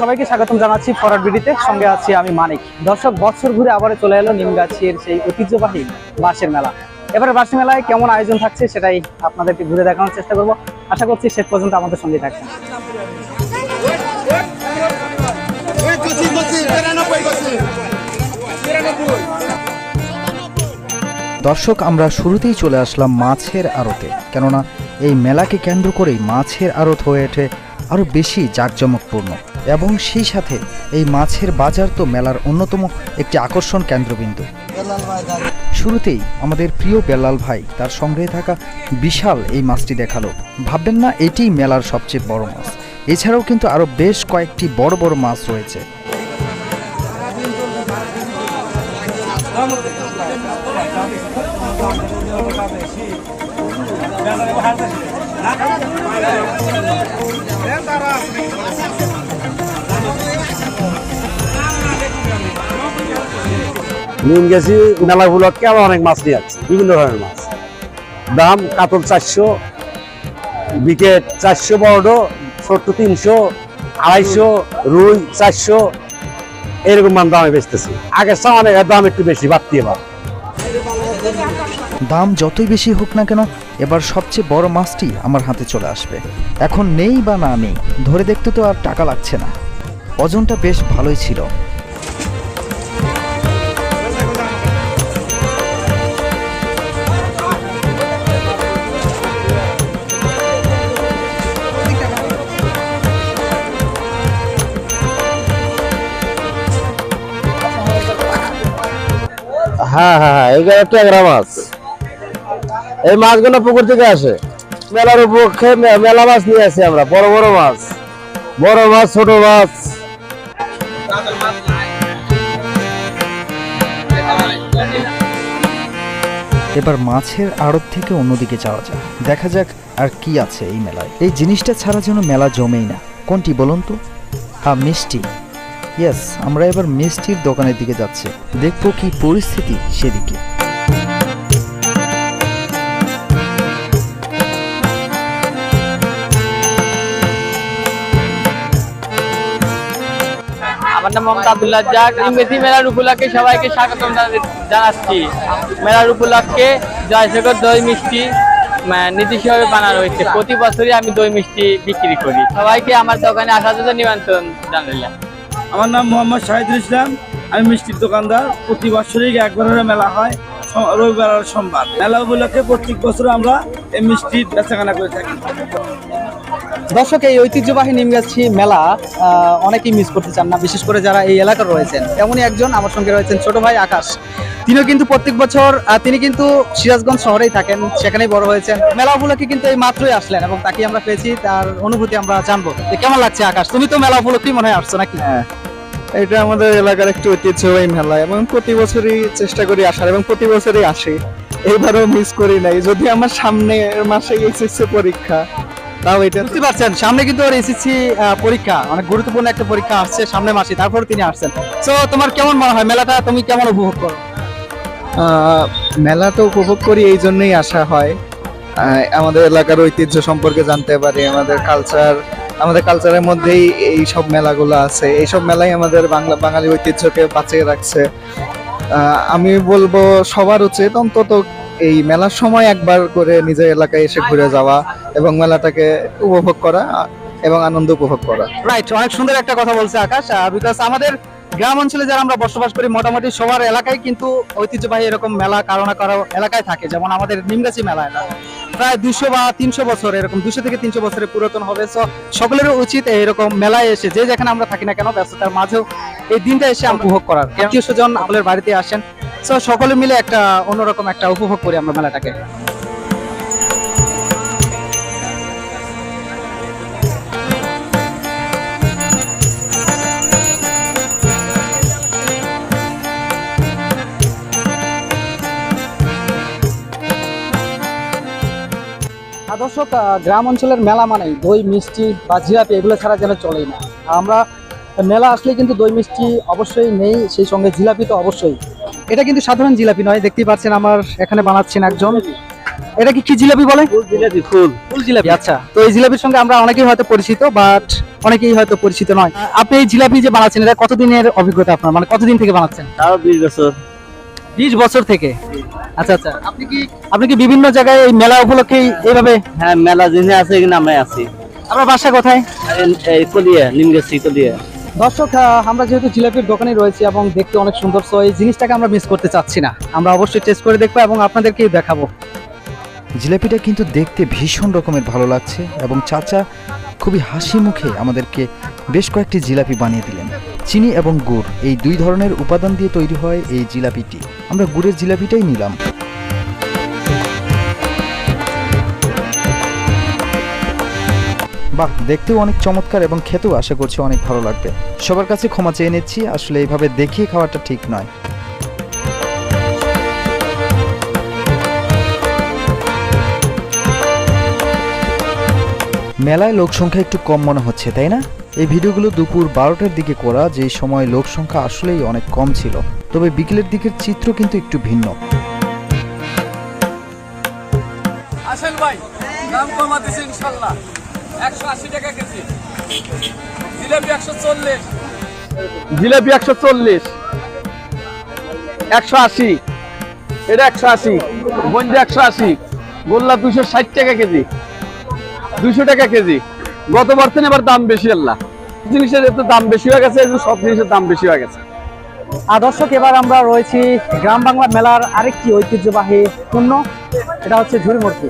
সবাইকে স্বাগতম জানাচ্ছি ফরওয়ার্ড বিডিতে। সঙ্গে আছি আমি মানিক। দর্শক, বছর ঘুরে আবার চলে এলো নিমগাছির সেই ঐতিহ্যবাহী বাঁশের মেলা। এবারে বাঁশের মেলায় কেমন আয়োজন থাকছে সেটাই আপনাদেরকে ঘুরে দেখানোর চেষ্টা করব। আশা করছি শেষ পর্যন্ত আমাদের সঙ্গে থাকছেন দর্শক, আমরা শুরুতেই চলে আসলাম মাছের আড়তে। কেননা এই মেলাকে কেন্দ্র করেই মাছের আড়ত হয়ে ওঠে আরও বেশি জাঁকজমকপূর্ণ। এবং সেই সাথে এই মাছের বাজার তো মেলার অন্যতম একটি আকর্ষণ কেন্দ্রবিন্দু। শুরুতেই আমাদের প্রিয় বেলাল ভাই তার সংগ্রহে থাকা বিশাল এই মাছটি দেখাল। ভাববেন না, এটিই মেলার সবচেয়ে বড় মাছ। এছাড়াও কিন্তু আরও বেশ কয়েকটি বড় বড় মাছ রয়েছে। নিম গেছি মেলা উপলক্ষে আবার অনেক মাছ নিয়ে যাচ্ছে, বিভিন্ন ধরনের মাছ। দাম কাতল চারশো, বিকেট চারশো বড়, ছোট্ট তিনশো, আড়াইশো, রুই চারশো, এরকম মান দামে বেচতেছি। আগের সামানে এর দাম একটু বেশি, বাড়তি এবার। দাম যতই বেশি হোক না কেন, এবার সবচেয়ে বড় মাছটি আমার হাতে চলে আসবে। এখন নেই বা না নেই, ধরে দেখতে তো আর টাকা লাগছে না। ওজনটা বেশ ভালোই ছিল। হ্যাঁ হ্যাঁ হ্যাঁ এগুলো ট্যাংরা মাছ। এই মাছগুলো পুকুর থেকে আসে। মেলার উপলক্ষে মেলা মাছ নিয়ে আসি আমরা, বড় বড় মাছ। বড় মাছ, ছোট মাছ। এবার মাছের আড়ত থেকে অন্যদিকে যাওয়া যাক। দেখা যাক আর কি আছে এই মেলায়। এই জিনিসটা ছাড়া যেন মেলা জমেই না। কোনটি বলুন তো? হ্যাঁ মিষ্টি। ইয়েস আমরা এবার মিষ্টির দোকানের দিকে যাচ্ছি। দেখব কি পরিস্থিতি সেদিকে। আমার নাম মোহাম্মদ আব্দুল্লাহ জাক ইংরেজি মেলার উপলক্ষে সবাইকে স্বাগতম জানা- জানাচ্ছি। মেলার উপলক্ষে জয়সাগর দই মিষ্টি নির্দিষ্টভাবে বানানো হয়েছে প্রতি বছরই আমি দই মিষ্টি বিক্রি করি। সবাইকে আমার দোকানে আসার জন্য নিমন্ত্রণ জানালাম। আমার নাম মোহাম্মদ শাহিদুল ইসলাম। আমি মিষ্টির দোকানদার। প্রতি বছরই একবার করে মেলা হয়। রবিবার আর সোমবার। মেলা উপলক্ষে প্রত্যেক বছর আমরা এই মিষ্টির বেচাকেনা করে থাকি। দর্শক, এই ঐতিহ্যবাহী নিমগাছি মেলা অনেকেই মিস করতে চান না, বিশেষ করে যারা এই এলাকার রয়েছেন। এমনই একজন আমার সঙ্গে রয়েছেন, ছোট ভাই আকাশ। তিনিও কিন্তু প্রত্যেক বছর তিনি কিন্তু সিরাজগঞ্জ শহরেই থাকেন, সেখানেই বড় হয়েছেন। মেলা উপলক্ষে কিন্তু এই মাত্রই আসলেন এবং তাকে আমরা পেয়েছি, তার অনুভূতি আমরা জানব। কেমন লাগছে আকাশ? তুমি তো মেলা উপলক্ষেই মনে হয় আসছো নাকি? হ্যাঁ। এটা আমাদের এলাকার একটু ঐতিহ্যবাহী মেলা এবং প্রতি বছরই চেষ্টা করি আসার এবং প্রতি বছরই আসি। এইবারও মিস করি নাই। যদি আমার সামনের মাসে এসএসসি পরীক্ষা তাও এটা বুঝতে পারছেন সামনে কিন্তু ওর এসএসসি পরীক্ষা অনেক গুরুত্বপূর্ণ একটা পরীক্ষা আসছে সামনে মাসে তারপর তিনি আসছেন। তো তোমার কেমন মনে হয় মেলাটা তুমি কেমন উপভোগ করো? আহ, মেলাটা উপভোগ করি এই জন্যই আসা হয়। আমাদের এলাকার ঐতিহ্য সম্পর্কে জানতে পারি আমাদের কালচার আমাদের কালচারের মধ্যেই এই সব মেলাগুলো আছে। এই সব মেলাই আমাদের বাংলা বাঙালি ঐতিহ্যকে বাঁচিয়ে রাখছে। আমি বলব সবার উচিত অন্তত এই মেলার সময় একবার করে নিজের এলাকায় এসে ঘুরে যাওয়া এবং মেলাটাকে উপভোগ করা এবং আনন্দ উপভোগ করা। রাইট অনেক সুন্দর একটা কথা বলছে আকাশ। বিকজ আমাদের গ্রাম অঞ্চলে যারা আমরা বসবাস করি মোটামুটি সবার এলাকায় কিন্তু ঐতিহ্যবাহী এরকম মেলা কারও না কারও এলাকায় থাকে। যেমন আমাদের নিমগাছি মেলা এটা। প্রায় দুশো বা তিনশো বছর এরকম দুশো থেকে তিনশো বছরের পুরাতন হবে। সো সকলেরও উচিত এরকম মেলায় এসে যে যেখানে আমরা থাকি না কেন ব্যস্ততার মাঝেও এই দিনটা এসে আমরা উপভোগ করার। আত্মীয় স্বজন আমাদের বাড়িতে আসেন সো সকলে মিলে একটা অন্যরকম একটা উপভোগ করি আমরা মেলাটাকে। দর্শক গ্রাম অঞ্চলের মেলা মানেই দই, মিষ্টি বা জিলাপি, এগুলো ছাড়া যেন চলেই না। আমরা মেলা আসলে কিন্তু দই, মিষ্টি অবশ্যই নেই, সেই সঙ্গে জিলাপি তো অবশ্যই। এটা কিন্তু সাধারণ জিলাপি নয় দেখতেই পাচ্ছেন আমার এখানে বানাচ্ছেন একজন। এটা কি কি জিলাপি বলে? ফুল জিলাপি আচ্ছা। তো এই জিলাপির সঙ্গে আমরা অনেকেই হয়তো পরিচিত বাট অনেকেই হয়তো পরিচিত নয়। আপনি এই জিলাপি যে বানাচ্ছেন এটা কতদিনের অভিজ্ঞতা আপনার? মানে কতদিন থেকে বানাচ্ছেন? তাও বিশ বছর। বিশ বছর থেকে? আচ্ছা আচ্ছা। আপনি কি আপনি কি বিভিন্ন জায়গায় এই মেলা উপলক্ষে এইভাবে হ্যাঁ মেলা জিনিস আছে এখানে আমরা আছি। আপনার বাসা কোথায়? এই কলিয়া নিমগেছি কলিয়া দর্শক আমরা যেহেতু জিলাপির দোকানে রয়েছি এবং দেখতে অনেক সুন্দর সো এই জিনিসটাকে আমরা মিস করতে চাচ্ছি না। আমরা অবশ্যই টেস্ট করে দেখব এবং আপনাদেরকেই দেখাবো। জিলাপিটা কিন্তু দেখতে ভীষণ রকমের ভালো লাগছে এবং চাচা খুবই হাসি মুখে আমাদেরকে বেশ কয়েকটি জিলাপি বানিয়ে দিলেন। চিনি এবং গুড়, এই দুই ধরনের উপাদান দিয়ে তৈরি হয় এই জিলাপিটি। আমরা গুড়ের জিলাপিটাই নিলাম। বাহ, দেখতেও অনেক চমৎকার এবং খেতেও আশা করছি অনেক ভালো লাগবে। সবার কাছে ক্ষমা চেয়ে নিচ্ছি, আসলে এইভাবে দেখিয়ে খাওয়াটা ঠিক নয়। মেলায় লোক সংখ্যা একটু কম মনে হচ্ছে, তাই না? এই ভিডিওগুলো দুপুর বারোটার দিকে করা যে সময় লোক সংখ্যা আসলেই অনেক কম ছিল। তবে বিকেলের দিকের চিত্র কিন্তু একটু ভিন্ন। আসেন ভাই দাম কমা দিছি ইনশাল্লাহ। একশো আশি টাকা কেজি। জিলাপি একশো চল্লিশ। জিলাপি একশো চল্লিশ। একশো আশি। এটা একশো আশি। একশো আশি। গোল্লা দুশো ষাট টাকা কেজি। দুশো টাকা কেজি। গতবার থেকে এবার দাম বেশি আল্লাহ। জিনিসের একটু দাম বেশি হয়ে গেছে সব জিনিসের দাম বেশি হয়ে গেছে। আর দর্শক এবার আমরা রয়েছি গ্রাম বাংলা মেলার আরেকটি ঐতিহ্যবাহী পণ্য। এটা হচ্ছে ঝুড়ি মুরগি।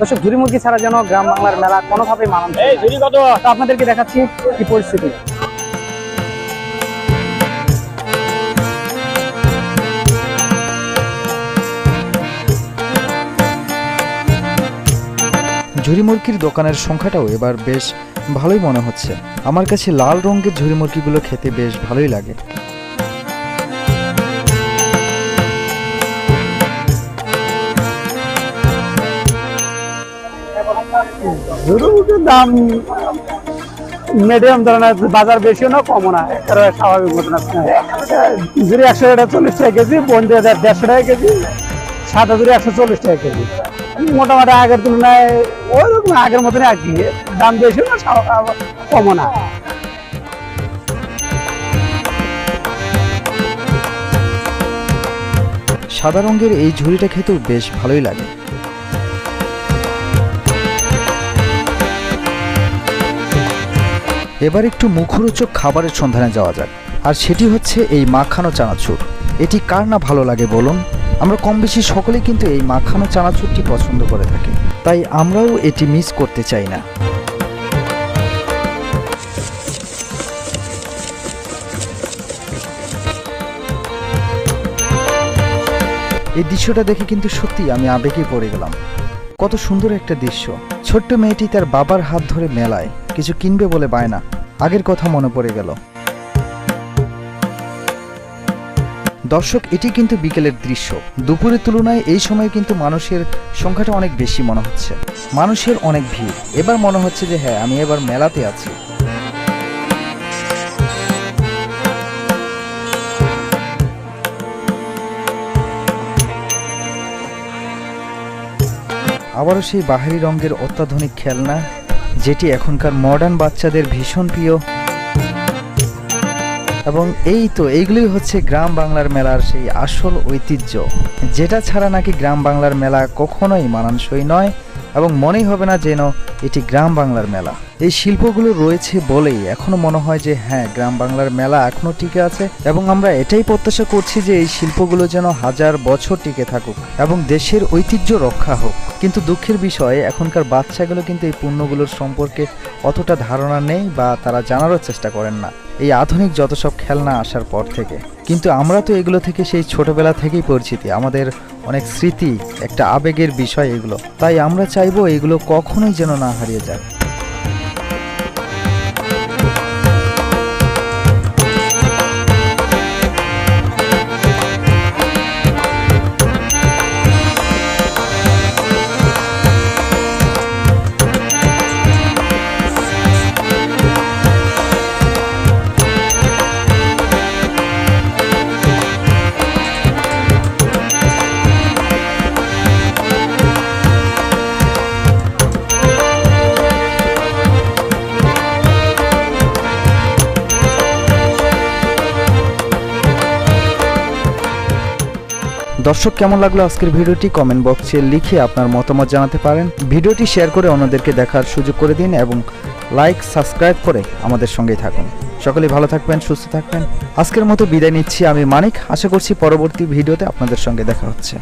দর্শক ঝুড়ি মুরগি ছাড়া যেন গ্রাম বাংলার মেলা কোনোভাবেই মানান আপনাদেরকে দেখাচ্ছি কি পরিস্থিতি। ঝুড়ি মুরগির দোকানের সংখ্যাটাও এবার বেশ ভালোই মনে হচ্ছে। আমার কাছে লাল রঙের ঝুড়ি মুরগিগুলো খেতে বেশ ভালোই লাগে। ঝুড়ুমুখের দাম মিডিয়াম ধরনের বাজার বেশিও না কমও না। একটা স্বাভাবিক মতন জুড়ি একশো টাকা চল্লিশ টাকা কেজি বন্ডি দেড়শো টাকা কেজি, সাদা জুড়ি একশো চল্লিশ টাকা কেজি। মোটামুটি আগের তুলনায় ওই রকম আগের মতনই আর কি। দাম বেশিও না কমও না। সাদা রঙের এই ঝুড়িটা খেতেও বেশ ভালোই লাগে। এবার একটু মুখরোচক খাবারের সন্ধানে যাওয়া যাক। আর সেটি হচ্ছে এই মাখানো চানাচুর। এটি কার না ভালো লাগে বলুন? আমরা কম বেশি সকলেই কিন্তু এই মাখানো চানাচুরটি পছন্দ করে থাকি। তাই আমরাও এটি মিস করতে চাই না। এই দৃশ্যটা দেখে কিন্তু সত্যি আমি আবেগে পড়ে গেলাম। কত সুন্দর একটা দৃশ্য। ছোট্ট মেয়েটি তার বাবার হাত ধরে মেলায়। কিছু কিনবে বলে বায়না আগের কথা মনে পড়ে গেল। দর্শক, এটি কিন্তু বিকেলের দৃশ্য। দুপুরের তুলনায় এই সময় কিন্তু মানুষের সংখ্যাটা অনেক বেশি মনে হচ্ছে। মানুষের অনেক ভিড়। এবার মনে হচ্ছে যে হ্যাঁ আমি এবার মেলাতে আছি। আবারও সেই বাহারি রঙের অত্যাধুনিক খেলনা যেটি এখনকার মডার্ন বাচ্চাদের ভীষণ প্রিয়। এবং এই তো, এইগুলোই হচ্ছে গ্রাম বাংলার মেলার সেই আসল ঐতিহ্য। যেটা ছাড়া নাকি গ্রাম বাংলার মেলা কখনোই মানানসই নয়। এবং মনেই হবে না যেন এটি গ্রাম বাংলার মেলা। এই শিল্পগুলো রয়েছে বলেই এখনও মনে হয় যে হ্যাঁ গ্রাম বাংলার মেলা এখনও টিকে আছে এবং আমরা এটাই প্রত্যাশা করছি যে এই শিল্পগুলো যেন হাজার বছর টিকে থাকুক এবং দেশের ঐতিহ্য রক্ষা হোক। কিন্তু দুঃখের বিষয়, এখনকার বাচ্চাগুলো কিন্তু এই পণ্যগুলোর সম্পর্কে অতটা ধারণা নেই বা তারা জানারও চেষ্টা করেন না। এই আধুনিক যত সব খেলনা আসার পর থেকে। কিন্তু আমরা তো এগুলো থেকে সেই ছোটবেলা থেকেই পরিচিতি। আমাদের অনেক স্মৃতি, একটা আবেগের বিষয় এগুলো। তাই আমরা চাইব এগুলো কখনোই যেন না হারিয়ে যায়। দর্শক, কেমন লাগল আজকের ভিডিওটি? কমেন্ট বক্সে লিখে আপনার মতামত জানাতে পারেন। ভিডিওটি শেয়ার করে অন্যদেরকে দেখার সুযোগ করে দিন এবং লাইক, সাবস্ক্রাইব করে আমাদের সঙ্গেই থাকুন। সকলেই ভালো থাকবেন, সুস্থ থাকবেন। আজকের মতো বিদায় নিচ্ছি আমি, মানিক। আশা করছি পরবর্তী ভিডিওতে আপনাদের সঙ্গে দেখা হচ্ছে।